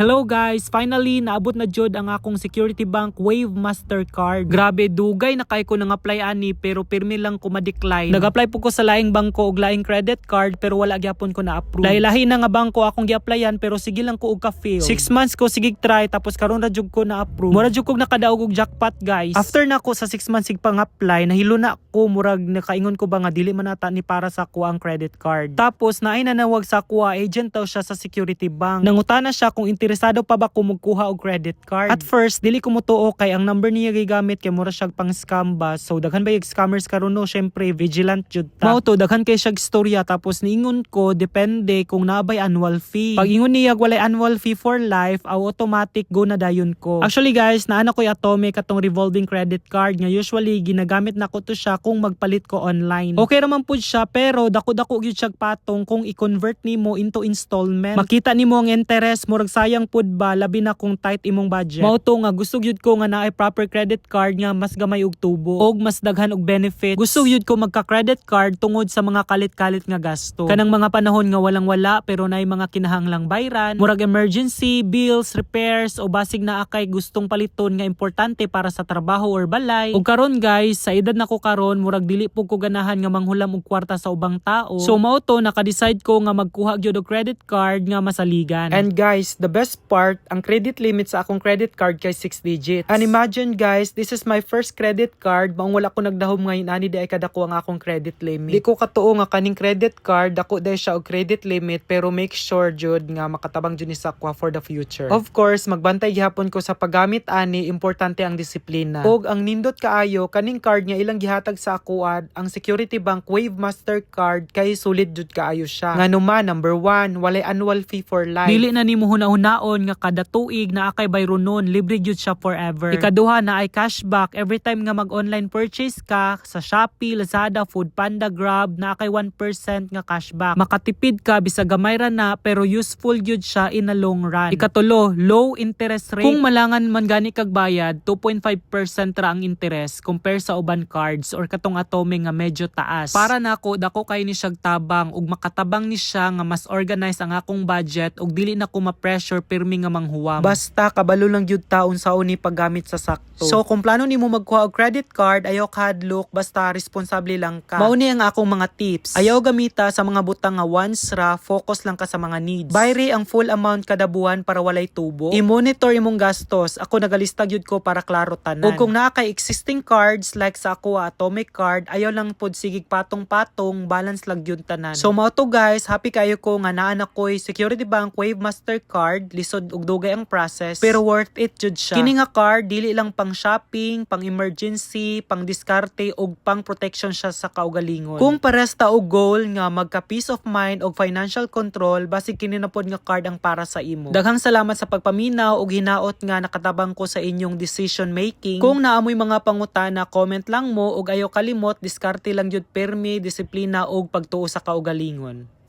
Hello guys, finally naabot na jud ang akong Security Bank Wave Mastercard. Grabe dugay na kay ko nang apply ani pero pirmi lang ko ma-decline. Nag-apply po ko sa laing bangko og laing credit card pero wala gyapon ko na-approve. Lahi-lahi na nga bangko akong gi-applyan pero sige lang ko og ka-fail. 6 months ko sige try tapos karon ra jud ko na-approve. Mura jud ko nakadaog og jackpot guys. After na ko sa 6 months sig pang-apply nahilo na ko murag nakaingon ko ba nga dili man ata ni para sa ko ang credit card. Tapos naay na nawag sa kuha agent daw siya sa Security Bank. Nangutana siya kung interesado pa ba ko magkuha og credit card. At first dili ko mutuo kay ang number niya gigamit kay mura siya pang scam ba. So daghan ba yung scammers karon no syempre vigilant jud ta. Mao to daghan kay siya istorya tapos niingon ko depende kung nabay annual fee. Pag ingon niya walay annual fee for life aw automatic go na dayon ko. Actually guys naana ko Atomic katong revolving credit card nga usually ginagamit na ko to siya kung magpalit ko online. Okay raman pud siya pero dako-dako gyud siya patong kung i-convert nimo into installment. Makita nimo ang interest murag sayang pud ba labi na kung tight imong budget. Mao to nga gusto gyud ko nga naay proper credit card nga mas gamay og tubo og mas daghan og benefit. Gusto gyud ko magka-credit card tungod sa mga kalit-kalit nga gasto. Kanang mga panahon nga walang wala pero naay mga kinahanglang bayran, murag emergency, bills, repairs o basig na akay gustong paliton nga importante para sa trabaho or balay. Ug karon guys, sa edad na ko karon murag dili po ko ganahan nga manghulam og kwarta sa ubang tao. So mao to naka-decide ko nga magkuha gyud og credit card nga masaligan. And guys, the best part, ang credit limit sa akong credit card kay 6 digits. And imagine guys, this is my first credit card, maong wala ko nagdahom ngayon ani di ay kadako ang akong credit limit. Di ko katuo nga kaning credit card, dako dai siya og credit limit pero make sure jud nga makatabang jud ni sa akwa for the future. Of course, magbantay gihapon ko sa paggamit ani, importante ang disiplina. Og ang nindot kaayo kaning card nga ilang gihatag sa akuad, ang Security Bank Wave Mastercard kay sulit jud kaayo siya. Nga naman number one, walay annual fee for life. Dili na nimo hunahuna-hunaon nga kada tuig na akay bayro nun, libre jud siya forever. Ikaduha na ay cashback every time nga mag-online purchase ka sa Shopee, Lazada, Foodpanda, Grab na akay 1% nga cashback. Makatipid ka bisa gamay ra na pero useful jud siya in a long run. Ikatulo, low interest rate. Kung malangan man gani kag bayad, 2.5% ra ang interest compare sa uban cards or katong atome nga medyo taas. Para nako dako kay ni siyag tabang ug makatabang ni siya nga mas organize ang akong budget ug dili na ko ma-pressure pirmi nga manghuwam. Basta kabalo lang jud taon sa uni paggamit sa sakto. So kung plano nimo magkuha og credit card, ayaw kadlok basta responsable lang ka. Mao ni ang akong mga tips. Ayaw gamita sa mga butang nga once ra, focus lang ka sa mga needs. Bayre ang full amount kada buwan para walay tubo. I-monitor imong gastos. Ako nagalista gyud ko para klaro tanan. Ug kung naa kay existing cards like sa ako Atomic card, ayaw lang pod sigig patong-patong, balance lang yun tanan. So mao to guys, happy kayo ko nga naa na ko'y Security Bank Wave Mastercard, lisod ug dugay ang process, pero worth it jud siya. Kini nga card dili lang pang shopping, pang emergency, pang diskarte ug pang protection siya sa kaugalingon. Kung pares ta og goal nga magka peace of mind ug financial control, basig kini na pod nga card ang para sa imo. Daghang salamat sa pagpaminaw ug hinaot nga nakatabang ko sa inyong decision making. Kung naamoy mga pangutana, comment lang mo ug ayaw kalimot, diskarte lang jud permi, disiplina ug pagtuo sa kaugalingon.